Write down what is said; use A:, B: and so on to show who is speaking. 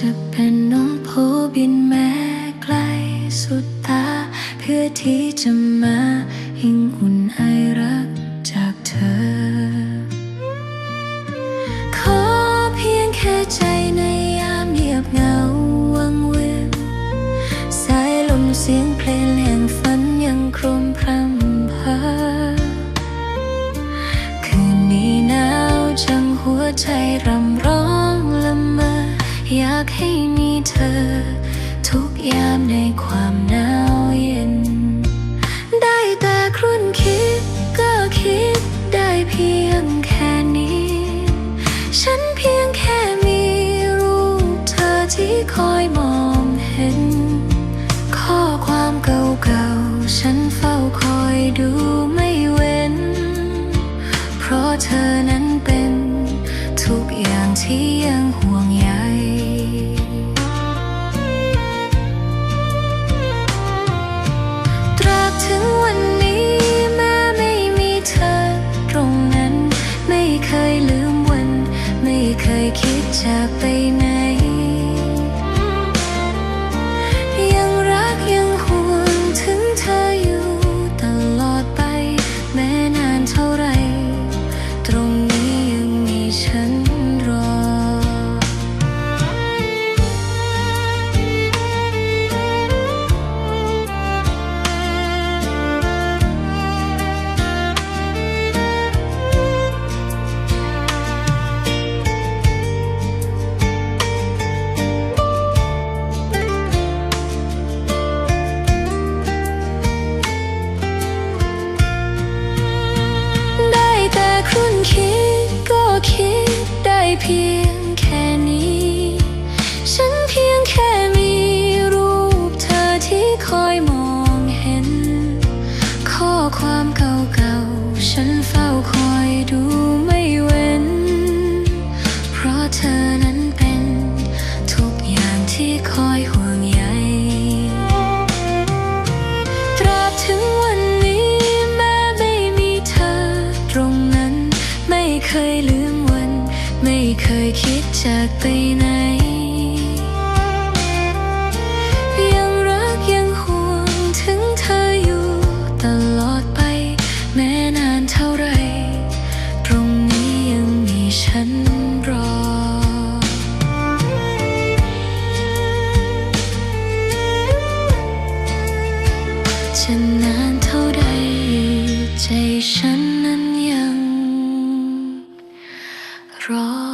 A: จะเป็นน้องโพบินแม้ไกลสุดตา เพื่อที่จะมาหิ้งอุ่นไอรักจากเธอ ขอเพียงแค่ใจในยามเงียบเงาวังเวงสายลมเสียงเพลงแห่งฝันยังครมพรำเพอคืนนี้หนาวจังหัวใจรำร้องละเมอ อยากให้มีเธอ ทุกยามในความหนาวเย็น ได้แต่ครุ่นคิดก็คิดได้เพียงแค่นี้ ฉันเพียงแค่มีรูปเธอที่คอยมองเห็น ข้อความเก่าๆ ฉันเฝ้าคอยดูไม่เว้น เพราะเธอนั้นเป็น ทุกอย่างที่ยังห่วงใย พียงแค่นี้ ฉันเพียงแค่มีรูปเธอที่คอยมองเห็น ข้อความเก่าๆ ฉันเฝ้าคอยดูไม่เว้น เพราะเธอนั้นเป็น ทุกอย่างที่คอยห่วงใยตราบถึงวันนี้แม้ไม่มีเธอตรงนั้นไม่เคยลืมวัน ไม่เคยคิดจากไปไหน ยังรักยังห่วงถึงเธออยู่ตลอดไป แม้นานเท่าไร ตรงนี้ยังมีฉันรอ จะนานเท่าใดใจฉัน cross.